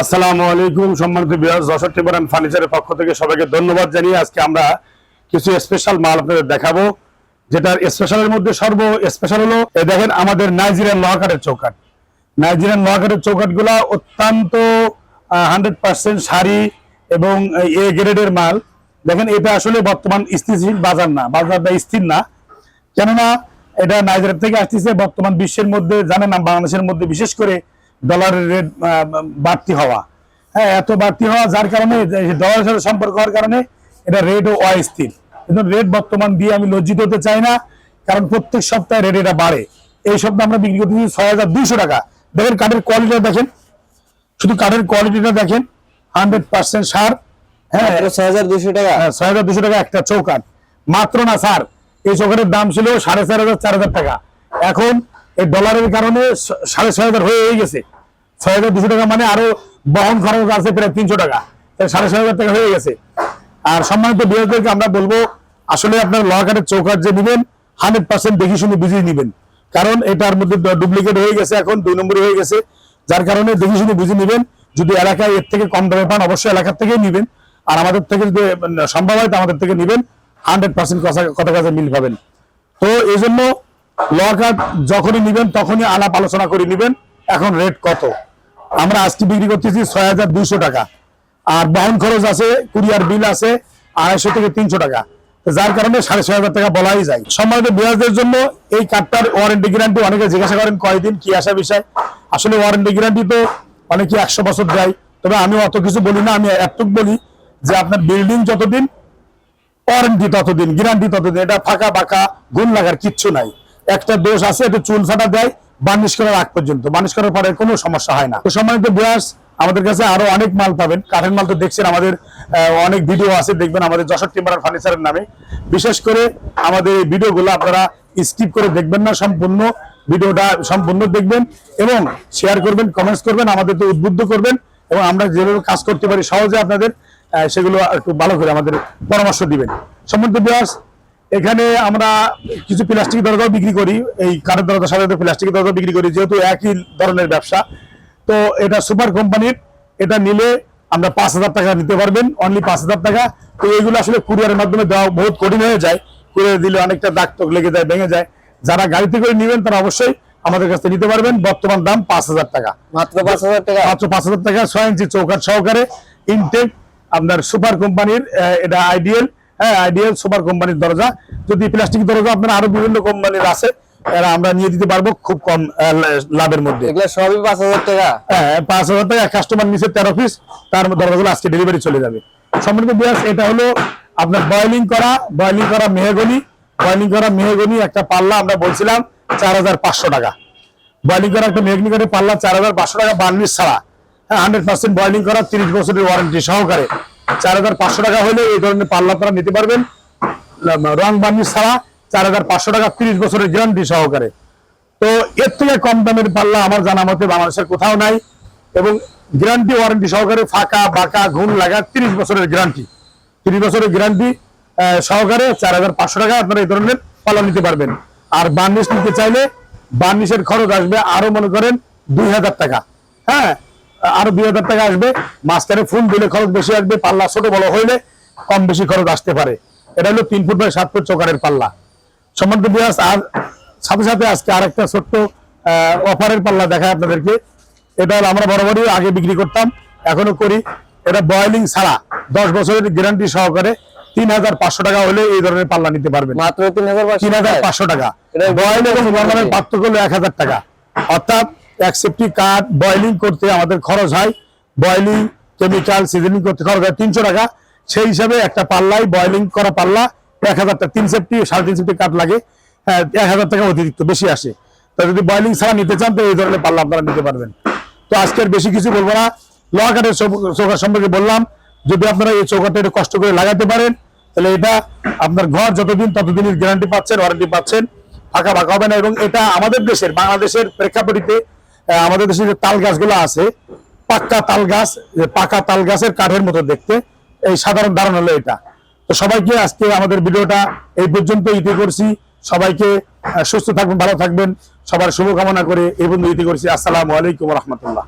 আসসালামু আলাইকুম সম্মানিত বিরাজ যশোর টিম্বার ফার্নিচারের পক্ষ থেকে সবাইকে ধন্যবাদ জানিয়ে আজকে আমরা কিছু স্পেশাল মাল আপনাদের দেখাবো, যেটার স্পেশালের মধ্যে সর্ব স্পেশাল হলো, এই দেখেন আমাদের নাইজেরিয়ান লোহাকারের চৌকাট নাইজেরিয়ান লোহাকারের চৌকাটগুলা অত্যন্ত হান্ড্রেড পার্সেন্ট শাড়ি এবং এ গ্রেডের মাল। দেখেন এটা আসলে বর্তমান স্থিতিশীল বাজার না, বাজারটা স্থির না। কেননা এটা নাইজেরিয়া থেকে আসতেছে, বর্তমান বিশ্বের মধ্যে, জানেন না, বাংলাদেশের মধ্যে বিশেষ করে ডলারের রেট বাড়তি হওয়া। হ্যাঁ এত বাড়তি হওয়া যার কারণে ডলারের সাথে সম্পর্ক হওয়ার কারণে এটা রেটও অস্থির। কিন্তু রেট বর্তমান দিয়ে আমি লজ্জিত হতে চাই না কারণ প্রত্যেক সপ্তাহে রেট এটা বাড়ে। এই সপ্তাহে আমরা বিক্রি করতেছি ছয় হাজার দুইশো টাকা। দেখেন কাঠের কোয়ালিটিটা দেখেন। শুধু কাঠের কোয়ালিটিটা দেখেন। Hundred percent sir. হ্যাঁ ছয় হাজার দুশো টাকা। ছয় হাজার দুশো টাকা একটা চৌকাট মাত্র না স্যার এই চৌকাটের দাম ছিল সাড়ে চার হাজার চার হাজার টাকা। এখন এই ডলারের কারণে সাড়ে ছয় হাজার হয়ে গেছে। ছয় হাজার দুশো টাকা মানে আরও বহন খরচ আছে প্রায় তিনশো টাকা। সাড়ে ছয় হাজার টাকা হয়ে গেছে। আর সম্মানিত বিরোধীদেরকে আমরা বলব আসলে আপনার লকারের চৌকাট যে নেবেন হান্ড্রেড পার্সেন্ট দেখে শুনে বুঝিয়ে নেবেন। কারণ এটার মধ্যে ডুপ্লিকেট হয়ে গেছে এখন দুই নম্বরই হয়ে গেছে। যার কারণে দেখে শুনে বুঝে নেবেন যদি এলাকায় এর থেকে কম দামে পান অবশ্যই এলাকার থেকেই নেবেন। আর আমাদের থেকে যদি মানে, সম্ভব হয় তো আমাদের থেকে নেবেন। হান্ড্রেড পার্সেন্ট কথা কথা কাছে মিল পাবেন। তো এই জন্য লকার যখনই নেবেন, তখনই আলাপ আলোচনা করে নেবেন, এখন রেট কত? আমরা আজকে বিক্রি করতেছি ছয় হাজার দুইশো টাকা। আর বহন খরচ আছে কুরিয়ার বিল আছে, আড়াইশো থেকে তিনশো টাকা। যার কারণে সাড়ে ছয় হাজার টাকা বলাই যায়। সম্মানিত বিরাজদের জন্য এই কার্ডটার ওয়ারেন্টি গ্যারান্টি অনেকে জিজ্ঞাসা করেন, কয়দিন, কি আসা বিষয়? আসলে ওয়ারেন্টি গ্যারান্টি তো অনেকে একশো বছর দেয়। তবে আমি অত কিছু বলি না, আমি এতটুকু বলি যে আপনার বিল্ডিং যতদিন ওয়ারেন্টি ততদিন গ্যারান্টি ততদিন, এটা ফাঁকা বাঁকা গুণ লাগার কিচ্ছু নাই। একটা দোষ আছে, একটু চুল ফাটা দেয়, বার্নিশ করার আগ পর্যন্ত। বার্নিশ করার পরে কোনো সমস্যা হয় না। তো সম্মানিত ব্রাশ আমাদের কাছে আরও অনেক মাল পাবেন। কাঠের মাল তো দেখছেন, আমাদের অনেক ভিডিও আছে, দেখবেন আমাদের যশোর টিম্বার ফার্নিচারের নামে। বিশেষ করে আমাদের এই ভিডিওগুলো আপনারা স্কিপ করে দেখবেন না, সম্পূর্ণ ভিডিওটা সম্পূর্ণ দেখবেন এবং শেয়ার করবেন কমেন্টস করবেন, আমাদেরকে উদ্বুদ্ধ করবেন এবং আমরা যেভাবে কাজ করতে পারি, সহজে আপনাদের সেগুলো একটু ভালো করে আমাদের পরামর্শ দিবেন। সম্বন্ধে বিয়াস এখানে আমরা কিছু প্লাস্টিক দরজাও বিক্রি করি এই কাঠের দরজার সাথে প্লাস্টিক দরজা বিক্রি করি যেহেতু একই ধরনের ব্যবসা। তো এটা সুপার কোম্পানির এটা নিলে আমরা পাঁচ হাজার টাকা নিতে পারবেন অনলি পাঁচ হাজার টাকা। তো এইগুলো আসলে কুরিয়ারের মাধ্যমে দেওয়া বহুত কঠিন হয়ে যায়। কুরিয়ার দিলে অনেকটা দাগ তোক লেগে যায় ভেঙে যায়। যারা গাড়িতে করে নেবেন তারা অবশ্যই আমাদের কাছে নিতে পারবেন। বর্তমান দাম পাঁচ হাজার টাকা। মাত্র পাঁচ হাজার টাকা? মাত্র পাঁচ হাজার টাকা ছয় ইঞ্চি চৌকাট সহকারে। ইনটেক আপনার সুপার কোম্পানির এটা আইডিয়াল হ্যাঁ আইডিয়াল সুপার কোম্পানির দরজা। যদি প্লাস্টিক দরজা আপনার আরও বিভিন্ন কোম্পানির আছে এরা আমরা নিয়ে দিতে পারব খুব কম লাভের মধ্যে। এগুলো সবই পাঁচ হাজার টাকা। হ্যাঁ পাঁচ হাজার টাকা কাস্টমার নিচে তেরো পিস তার দরজাগুলো আজকে ডেলিভারি চলে যাবে। সম্মানিত বিয়াস এটা হলো আপনার বয়লিং করা বয়লিং করা মেহগনি। বয়লিং করা মেহগনি একটা পাল্লা আমরা বলছিলাম চার হাজার পাঁচশো টাকা। বয়লিং করা একটা মেহগনি করে পাল্লা চার হাজার পাঁচশো টাকা বার্নিশ ছাড়া। হ্যাঁ হান্ড্রেড পার্সেন্ট বয়লিং করা তিরিশ বছরের ওয়ারেন্টি সহকারে। চার হাজার পাঁচশো টাকা হলে এই ধরনের পাল্লা আপনারা নিতে পারবেন। রং বার্নিশ ছাড়া চার হাজার পাঁচশো টাকা তিরিশ বছরের গ্যারান্টি সহকারে। তো এর থেকে কম দামের পাল্লা আমার জানা মতে বাংলাদেশের কোথাও নাই এবং গ্যারান্টি ওয়ারেন্টি সহকারে ফাঁকা, বাঁকা, ঘুম লাগা তিরিশ বছরের গ্যারান্টি তিরিশ বছরের গ্যারান্টি সহকারে চার হাজার পাঁচশো টাকা আপনারা এই ধরনের পাল্লা নিতে পারবেন। আর বার্নিশ নিতে চাইলে বার্নিশের খরচ আসবে আরও মনে করেন দুই হাজার টাকা। হ্যাঁ আরও দুই হাজার টাকা আসবে। মাঝখানে ফুল দিলে খরচ বেশি আসবে পাল্লা ছোট বড় হইলে কম বেশি খরচ আসতে পারে। এটা হলো তিন ফুট বাই সাত ফুট চৌকারের পাল্লা। সম্বন্ধে বিয়াস আর সাথে সাথে আজকে আরেকটা ছোট্ট অফারের পাল্লা দেখায় আপনাদেরকে। এটা হলো আমরা বরাবরই আগে বিক্রি করতাম এখনও করি। এটা বয়লিং ছাড়া দশ বছরের গ্যারান্টি সহকারে তিন হাজার পাঁচশো টাকা হলে এই ধরনের পাল্লা নিতে পারবেন। মাত্র তিন হাজার পাঁচশো টাকা। বয়েল এবং নর্মালের পার্থক্য হলো এক হাজার টাকা। অর্থাৎ এক সেফটি কার্ড বয়েলিং করতে আমাদের খরচ হয়। বয়লিং কেমিক্যাল সিজনিং করতে খরচ হয় তিনশো টাকা। সেই হিসাবে একটা পাল্লাই বয়লিং করা পাল্লা এক হাজার টাকা তিন সেফটি সাড়ে তিন সেফটি কাঠ লাগে। হ্যাঁ, এক হাজার টাকা অতিরিক্ত বেশি আসে। তা যদি বয়লিং ছাড়া নিতে চান তো এই ধরনের পাল্লা আপনারা নিতে পারবেন। তো আজকের বেশি কিছু বলব না। লোহা কাঠের চৌকাঠ সম্পর্কে বললাম। যদি আপনারা এই চৌকাঠটা একটু কষ্ট করে লাগাতে পারেন তাহলে এটা আপনার ঘর যতদিন ততদিনের গ্যারান্টি পাচ্ছেন ওয়ারেন্টি পাচ্ছেন ফাঁকা ফাঁকা হবে না। এবং এটা আমাদের দেশের বাংলাদেশের প্রেক্ষাপটিতে আমাদের দেশে যে তাল গাছগুলো আছে, পাক্কা তাল গাছ পাকা তাল গাছের কাঠের মতো দেখতে, এই সাধারণ ধারণ হলো এটা। তো সবাইকে আজকে আমাদের ভিডিওটা এই পর্যন্ত ইতি করছি। সবাইকে সুস্থ থাকবেন, ভালো থাকবেন। সবার শুভকামনা করে এই পর্যন্ত ইতি করছি। আসসালামু আলাইকুম রহমতুল্লাহ।